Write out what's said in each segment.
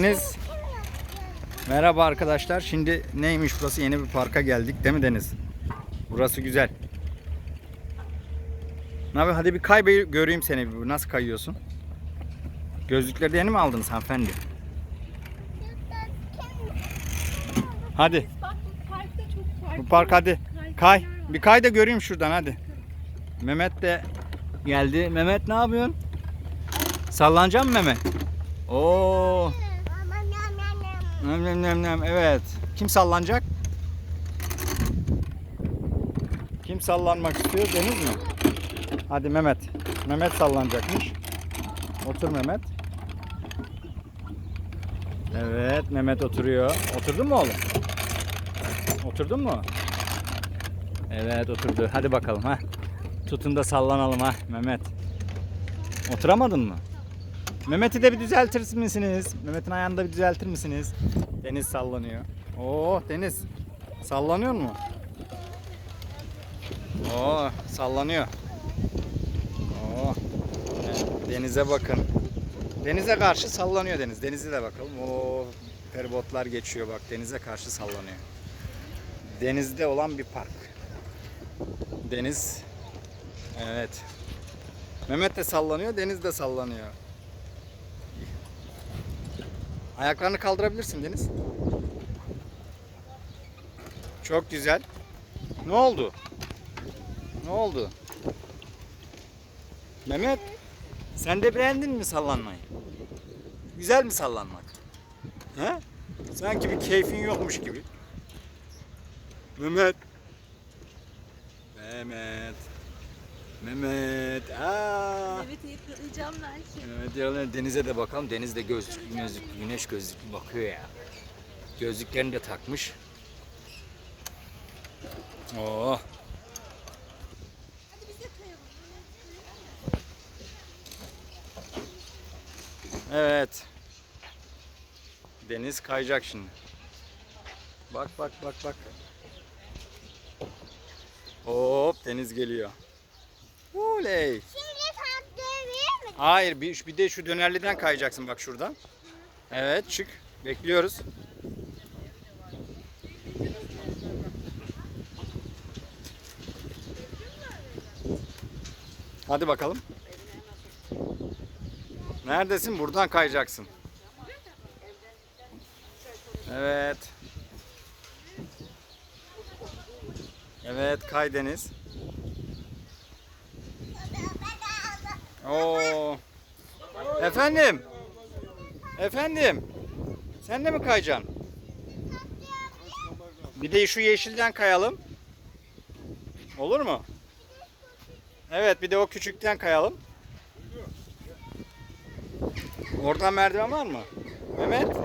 Deniz. Merhaba arkadaşlar. Şimdi neymiş burası? Yeni bir parka geldik değil mi Deniz? Burası güzel. Ne yapıyorsun? Hadi bir kay göreyim seni. Nasıl kayıyorsun? Gözlükleri de yeni mi aldınız hanımefendi? Hadi. Bu park hadi. Kay. Bir kay da göreyim şuradan hadi. Mehmet de geldi. Mehmet ne yapıyorsun? Sallanacak mı Mehmet? Oo. Nem nem nem nem. Evet. Kim sallanacak? Kim sallanmak istiyor? Deniz mi? Hadi Mehmet. Mehmet sallanacakmış. Otur Mehmet. Evet Mehmet oturuyor. Oturdun mu oğlum? Oturdun mu? Evet oturdu. Hadi bakalım ha. Tutun da sallanalım ha Mehmet. Oturamadın mı? Mehmet'i de bir düzeltir misiniz? Mehmet'in ayağını da bir düzeltir misiniz? Deniz sallanıyor. Oo Deniz. Sallanıyor mu? Oo sallanıyor. Oo. Denize bakın. Denize karşı sallanıyor deniz. Denize de bakalım. Oo feribotlar geçiyor bak denize karşı sallanıyor. Denizde olan bir park. Deniz. Evet. Mehmet de sallanıyor, Deniz de sallanıyor. Ayaklarını kaldırabilirsin Deniz. Çok güzel. Ne oldu? Ne oldu? Mehmet, sen de beğendin mi sallanmayı? Güzel mi sallanmak? He? Sanki bir keyfin yokmuş gibi. Mehmet. Mehmet. Mehmet. Aa. Mehmet'i yakalayacağım belki. Evet yalan denize de bakalım. Deniz de gözlük, gözlük, güneş gözlüklü bakıyor ya. Gözlüklerini de takmış. Kayalım. Evet. Deniz kayacak şimdi. Bak bak bak bak. Hop deniz geliyor. Oley. Şimdi tatlı mi? Hayır bir, bir de şu dönerliden kayacaksın bak şuradan. Evet çık. Bekliyoruz. Hadi bakalım. Neredesin? Buradan kayacaksın. Evet. Evet kay Oo. Efendim? Efendim? Sen de mi kayacaksın? Bir de şu yeşilden kayalım. Olur mu? Evet bir de o küçükten kayalım. Oradan merdiven var mı? Mehmet?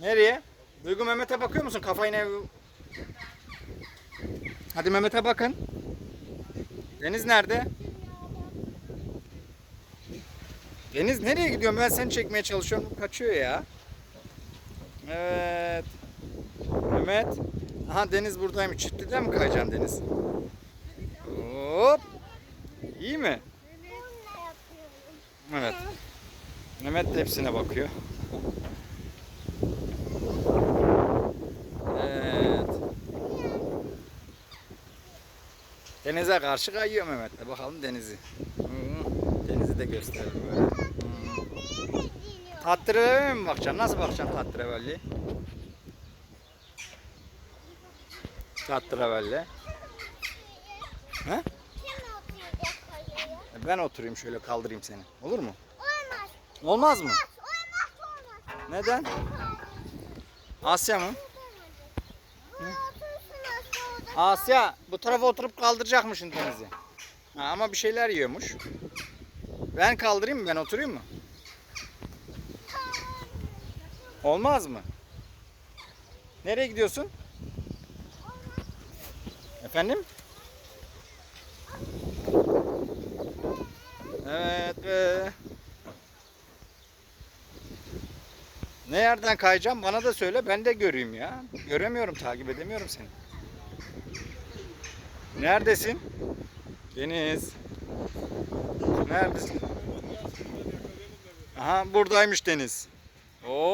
Nereye? Duygu Mehmet'e bakıyor musun? Kafayı ne? Hadi Mehmet'e bakın. Deniz nerede? Deniz nereye gidiyorsun? Ben seni çekmeye çalışıyorum. Kaçıyor ya. Evet. Mehmet. Aha Deniz buradaymış. Çiftlikten mi kayacaksın Deniz? Hop. İyi mi? Evet. Mehmet de hepsine bakıyor. Evet. Denize karşı kayıyor Mehmet de. Bakalım denizi. Denizi de gösterelim böyle. Tatlırevelle mi bakacaksın? Nasıl bakacaksın tatlırevelle? Tatlırevelle. He? Ben oturayım şöyle kaldırayım seni. Olur mu? Olmaz. Olmaz mı? Olmaz olmaz. Neden? Asya mı? Asya bu tarafa oturup kaldıracakmışsın Deniz'i. Ha, ama bir şeyler yiyormuş. Ben kaldırayım mı? Ben oturayım mı? Olmaz mı? Nereye gidiyorsun? Efendim? Evet be. Ne yerden kayacağım bana da söyle ben de göreyim ya. Göremiyorum takip edemiyorum seni. Neredesin? Deniz. Neredesin? Aha buradaymış Deniz. Oo